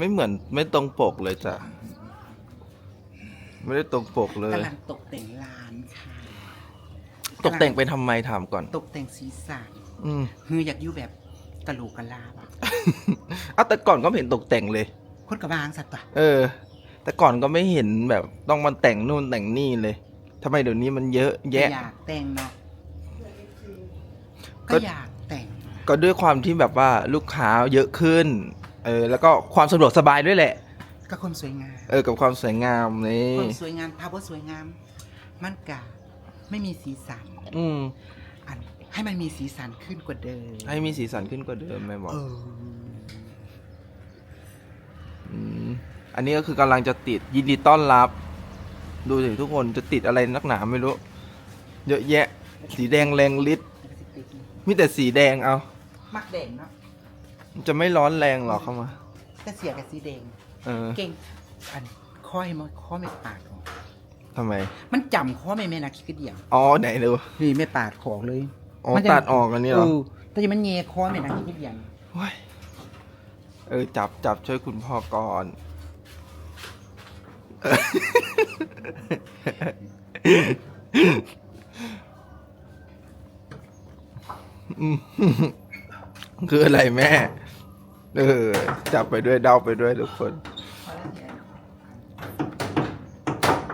ไม่เหมือนไม่ตรงปกเลยจ้ะ ไม่ได้ตรงปกเลย กำลังตกแต่งร้านค่ะตกแต่งไปทำไมถามก่อน ตกแต่งสีสันอืมคืออยากอยู่แบบกะโหลกกะลาบอะเอาแต่ก่อนก็ไม่เห็นตกแต่งเลย คนกระบางสัตว์ปะเออ แต่ก่อนก็ไม่เห็นแบบต้องมาแต่งนู่นแต่งนี่เลยทำไมเดี๋ยวนี้มันเยอะแยะ อยากแต่งเนาะก็ก็ อยากแต่ง ก็ด้วยความที่แบบว่าลูกค้าเยอะขึ้น เออแล้วก็ความสะดวกสบายด้วยแหละ ก็คนสวยงามเออกับความสวยงามนี่คนสวยงามภาพว่าสวยงาม มันกะไม่มีสีสันอืมอันให้มันมีสีสันขึ้นกว่าเดิมให้มีสีสันขึ้นกว่าเดิมไหมบอกเอออืมอันนี้ก็คือกำลังจะติดยินดีต้อนรับ ดูสิทุกคนจะติดอะไรนักหนาไม่รู้ เยอะแยะ สีแดงแรงฤทธิ์มีแต่สีแดงเอา มักแดงเนาะมัน จะไม่ร้อนแรงหรอกเข้ามาแต่เสียกับสีแดง เออเก่ง อันข้อให้มันข้อไม่ปาดออกทำไม มันจำข้อไม่แม่นะคิดกระเดียวอ๋อไหนดูนี่ไม่ปาดของเลยอ๋อมันจะตัดออกอันนี้เหรอแต่ยังมันเงยข้อไม่นะคิดกระเดียวโอ้ยเออจับจับช่วยคุณพ่อก่อนเอออืมคืออะไรแม่ เออ จับไปด้วยเดาไปด้วยทุกคน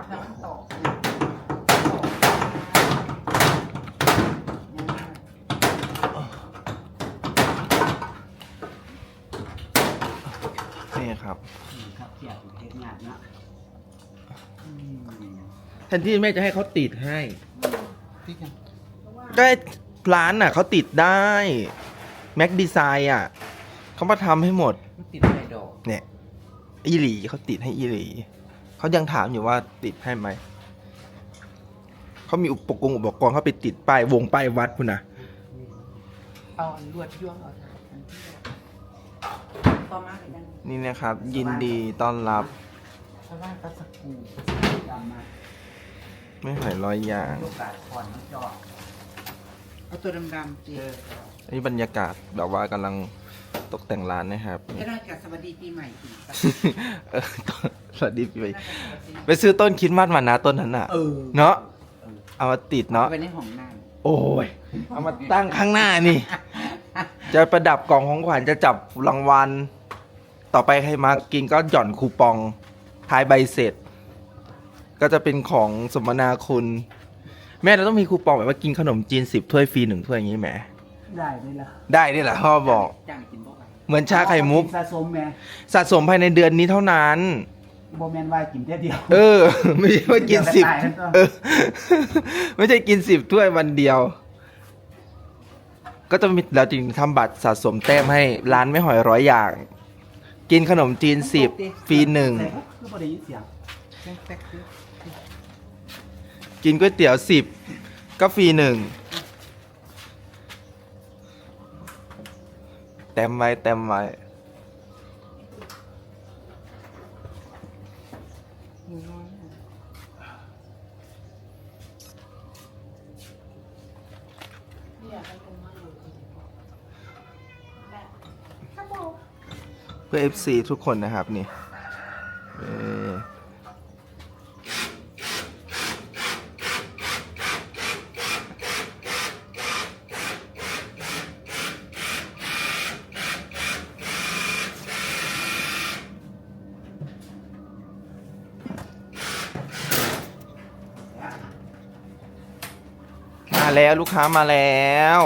แล้วมันตอกเนี่ยนี่ครับครับเกี่ยวกับเทศงานนะอืมแทนที่แม่จะให้เขาติดให้ พี่กันก็ร้านน่ะเขาติดได้ แม็กดีไซน์อะ เขามาทำให้หมด มันติดอะไรดอกเนี่ยอีหลีเขาติดให้อีหลีเขายังถามอยู่ว่าติดให้ไหมเขามีอุปกรณ์อุปกรณ์เขาไปติดป้ายวงป้ายวัดพุ่นนะเอาอันลวดย่วงเอาอันที่ต่อมาเป็นยังนี่นะครับ ยินดีต้อนรับชาวบ้านก็สกรูดำมาไม่หอยร้อยอย่างลูกกาดคอนน้ำจอกเอาตัวดำๆเจออันนี้บรรยากาศแบบว่ากำลัง ตกแต่งร้านนะครับให้ได้กับสวัสดีปีใหม่อีกสักเออสวัสดีปีใหม่ไปซื้อต้นคริดมัดมานะต้นนั้นอะ เออเนาะเอามาติดเนาะเอาไปในห้องน้โอ้ย เอามาตั้งข้างหน้านี่ จะประดับกล่องของขวัญจะจับรางวัล ต่อไปใครมากินก็หย่อนคูปองท้ายใบเสร็จ ก็จะเป็นของสมนาคุณ แม่เราต้องมีคูปองแบบว่ากินขนมจีนสิบถ้วยฟรีหนึ่งถ้วยอย่างนี้แหมำ ได้เลยล่ะได้นี่แหละพ่อบอก จ้างกินบ่ไหวเหมือนชาไข่มุก สะสมแม่สะสมภายในเดือนนี้เท่านั้น โบแมนว่ากินแค่เดียว เออ ไม่ใช่ว่ากินสิบเดี๋ยวจะตายกันต่อเออ ไม่ใช่กินสิบถ้วยวันเดียว ก็จะมีเราจึงทำบัตรสะสมแต้มให้ร้านไม่หอยร้อยอย่าง กินขนมจีนสิบฟรีหนึ่ง แต่ก็คือบ่ได้ยินเสียงแป๊กแป๊กคือกินก๋วยเตี๋ยวสิบก็ฟรีหนึ่ง เต็มไว้เต็มไว้เพื่อ FC ทุกคนนะครับนี่ แล้วลูกค้ามาแล้ว